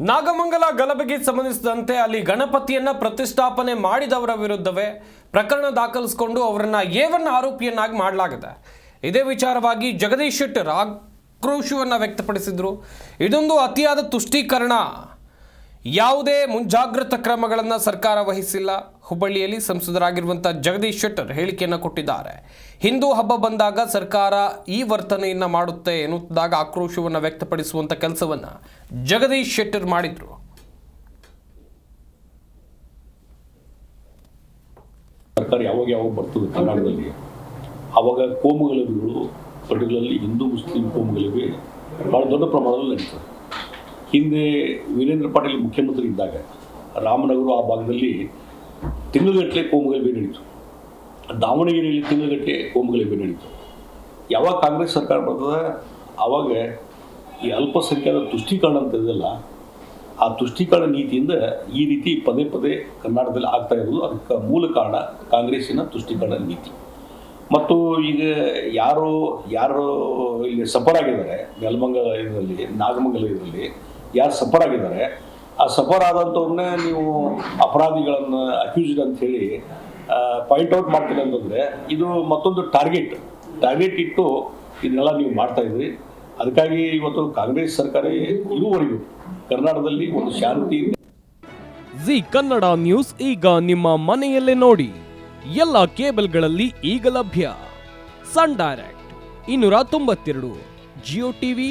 ನಾಗಮಂಗಲ ಗಲಭೆಗೆ ಸಂಬಂಧಿಸಿದಂತೆ ಅಲ್ಲಿ ಗಣಪತಿಯನ್ನ ಪ್ರತಿಷ್ಠಾಪನೆ ಮಾಡಿದವರ ವಿರುದ್ಧವೇ ಪ್ರಕರಣ ದಾಖಲಿಸಿಕೊಂಡು ಅವರನ್ನ ಏವನ್ನ ಆರೋಪಿಯನ್ನಾಗಿ ಮಾಡಲಾಗಿದೆ. ಇದೇ ವಿಚಾರವಾಗಿ ಜಗದೀಶ್ ಶೆಟ್ಟರ್ ಆಕ್ರೋಶವನ್ನು ವ್ಯಕ್ತಪಡಿಸಿದ್ರು. ಇದೊಂದು ಅತಿಯಾದ ತುಷ್ಟೀಕರಣ. ಯಾವುದೇ ಮುಂಜಾಗ್ರತಾ ಕ್ರಮಗಳನ್ನು ಸರ್ಕಾರ ವಹಿಸಿಲ್ಲ. ಹುಬ್ಬಳ್ಳಿಯಲ್ಲಿ ಸಂಸದರಾಗಿರುವಂಥ ಜಗದೀಶ್ ಶೆಟ್ಟರ್ ಹೇಳಿಕೆಯನ್ನು ಕೊಟ್ಟಿದ್ದಾರೆ. ಹಿಂದೂ ಹಬ್ಬ ಬಂದಾಗ ಸರ್ಕಾರ ಈ ವರ್ತನೆಯನ್ನು ಮಾಡುತ್ತೆ ಎನ್ನುತ್ತಿದ್ದಾಗ ಆಕ್ರೋಶವನ್ನು ವ್ಯಕ್ತಪಡಿಸುವಂಥ ಕೆಲಸವನ್ನು ಜಗದೀಶ್ ಶೆಟ್ಟರ್ ಮಾಡಿದರು. ಸರ್ಕಾರ ಯಾವಾಗ ಯಾವಾಗ ಬರ್ತದೆ ಕರ್ನಾಟಕದಲ್ಲಿ? ಆವಾಗ ಕೋಮುಗಲಭೆಗಳು, ಪರ್ಟಿಕ್ಯುಲರ್ಲಿ ಹಿಂದೂ ಮುಸ್ಲಿಂ ಕೋಮುಗಲಭೆ ಭಾಳ ದೊಡ್ಡ ಪ್ರಮಾಣದಲ್ಲಿ ನಡೀತದೆ. ಹಿಂದೆ ವೀರೇಂದ್ರ ಪಾಟೀಲ್ ಮುಖ್ಯಮಂತ್ರಿ ಇದ್ದಾಗ ರಾಮನಗರ ಆ ಭಾಗದಲ್ಲಿ ತಿಂಗಳುಗಟ್ಟಲೆ ಕೋಮುಗಲಭೆ ನಡೀತು. ದಾವಣಗೆರೆಯಲ್ಲಿ ತಿಂಗಳುಗಟ್ಟಲೆ ಕೋಮುಗಲಭೆ ನಡೀತು. ಯಾವಾಗ ಕಾಂಗ್ರೆಸ್ ಸರ್ಕಾರ ಬರ್ತದೆ? ಆವಾಗ ಈ ಅಲ್ಪಸಂಖ್ಯಾತ ತುಷ್ಟೀಕರಣ ಅಂತ ಇದೆಯಲ್ಲ ಆ ತುಷ್ಟೀಕರಣ ನೀತಿಯಿಂದ ಈ ರೀತಿ ಪದೇ ಪದೇ ಕರ್ನಾಟಕದಲ್ಲಿ ಆಗ್ತಾ ಇರೋದು. ಅದಕ್ಕೆ ಮೂಲ ಕಾರಣ ಕಾಂಗ್ರೆಸ್ಸಿನ ತುಷ್ಟೀಕರಣ ನೀತಿ. ಮತ್ತು ಈಗ ಯಾರು ಯಾರು ಇಲ್ಲಿ ಸಫರ್ ಆಗಿದ್ದಾರೆ, ನೆಲಮಂಗಲ ಇದರಲ್ಲಿ, ನಾಗಮಂಗಲ ಇದರಲ್ಲಿ ಯಾರು ಸಫರ್ ಆಗಿದ್ದಾರೆ, ಆ ಸಫರ್ ಆದಂಥವ್ರನ್ನೇ ನೀವು ಅಪರಾಧಿಗಳನ್ನು ಅಕ್ಯೂಸ್ಡ್ ಅಂತ ಹೇಳಿ ಪಾಯಿಂಟ್ ಔಟ್ ಮಾಡ್ತೀರಿ ಅಂತಂದರೆ, ಇದು ಮತ್ತೊಂದು ಟಾರ್ಗೆಟ್ ಟಾರ್ಗೆಟ್ ಇಟ್ಟು ಇದನ್ನೆಲ್ಲ ನೀವು ಮಾಡ್ತಾ ಇದ್ರಿ. ಅದಕ್ಕಾಗಿ ಇವತ್ತು ಕಾಂಗ್ರೆಸ್ ಸರ್ಕಾರ ಇದುವರೆಗೂ ಕರ್ನಾಟಕದಲ್ಲಿ ಒಂದು ಶಾಂತಿ ಜಿ ಕನ್ನಡ ನ್ಯೂಸ್ ಈಗ ನಿಮ್ಮ ಮನೆಯಲ್ಲೇ ನೋಡಿ. ಎಲ್ಲ ಕೇಬಲ್ಗಳಲ್ಲಿ ಈಗ ಲಭ್ಯ. ಸನ್ ಡೈರೆಕ್ಟ್, ಇನ್ನೂರ ತೊಂಬತ್ತೆರಡು, ಜಿಯೋ ಟಿವಿ